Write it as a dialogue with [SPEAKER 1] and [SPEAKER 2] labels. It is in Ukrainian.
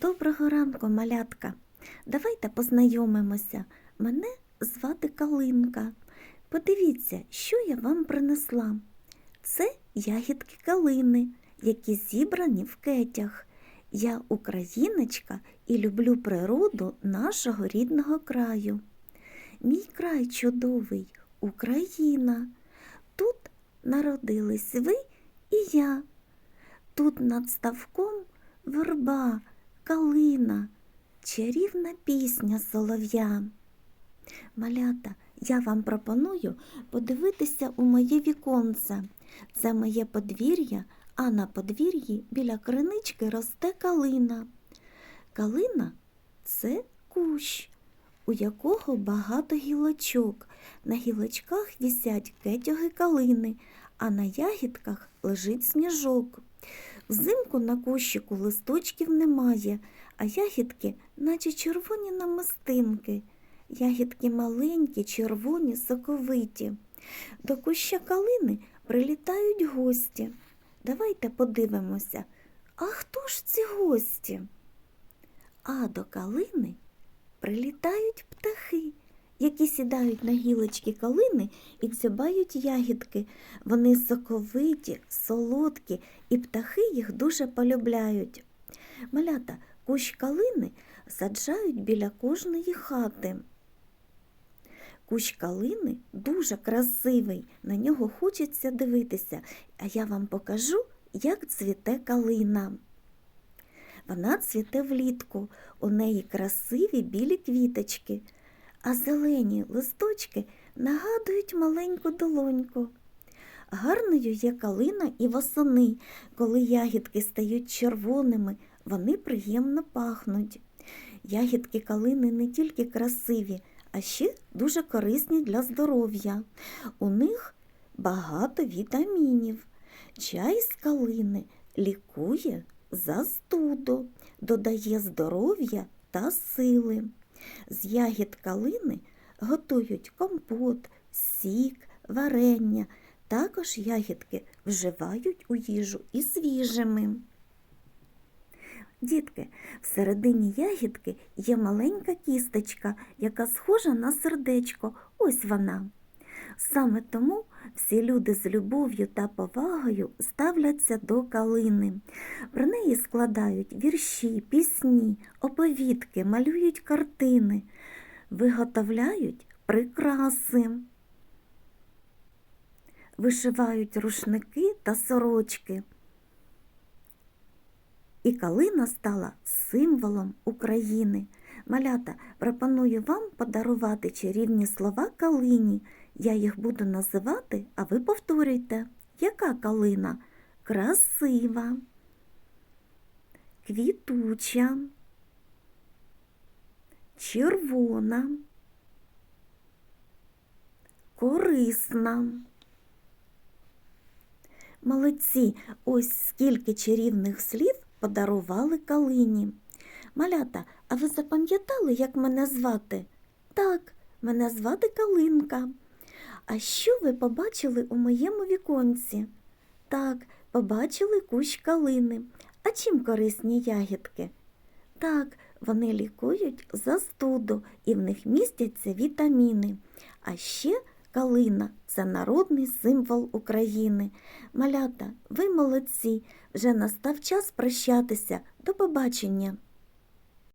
[SPEAKER 1] Доброго ранку, малятка. Давайте познайомимося. Мене звати Калинка. Подивіться, що я вам принесла. Це ягідки калини, які зібрані в кетях. Я україночка і люблю природу нашого рідного краю. Мій край чудовий, Україна. Тут народились ви і я. Тут над ставком верба, калина, чарівна пісня солов'я. Малята, я вам пропоную подивитися у моє віконце. Це моє подвір'я, а на подвір'ї біля кринички росте калина. Калина це кущ, у якого багато гілочок. На гілочках вісять кетяги калини, а на ягідках лежить сніжок. Взимку на кущику листочків немає, а ягідки, наче червоні намистинки. Ягідки маленькі, червоні, соковиті. До куща калини прилітають гості. Давайте подивимося, а хто ж ці гості? А до калини прилітають птахи, які сідають на гілочки калини і дзьобають ягідки. Вони соковиті, солодкі, і птахи їх дуже полюбляють. Малята, кущ калини саджають біля кожної хати. Кущ калини дуже красивий, на нього хочеться дивитися, а я вам покажу, як цвіте калина. Вона цвіте влітку, у неї красиві білі квіточки, а зелені листочки нагадують маленьку долоньку. Гарною є калина і восени, коли ягідки стають червоними, вони приємно пахнуть. Ягідки калини не тільки красиві, а ще дуже корисні для здоров'я. У них багато вітамінів. Чай з калини лікує застуду, додає здоров'я та сили. З ягід калини готують компот, сік, варення. Також ягідки вживають у їжу і свіжими. Дітки, всередині ягідки є маленька кісточка, яка схожа на сердечко. Ось вона. Саме тому всі люди з любов'ю та повагою ставляться до калини. Про неї складають вірші, пісні, оповідки, малюють картини, виготовляють прикраси, вишивають рушники та сорочки. І калина стала символом України. Малята, пропоную вам подарувати чарівні слова калині. Я їх буду називати, а ви повторюйте. Яка калина? Красива, квітуча, червона, корисна. Молодці, ось скільки чарівних слів подарували калині. Малята, а ви запам'ятали, як мене звати? Так, мене звати Калинка. А що ви побачили у моєму віконці? Так, побачили кущ калини. А чим корисні ягідки? Так, вони лікують застуду і в них містяться вітаміни. А ще калина це народний символ України. Малята, ви молодці, вже настав час прощатися. До побачення!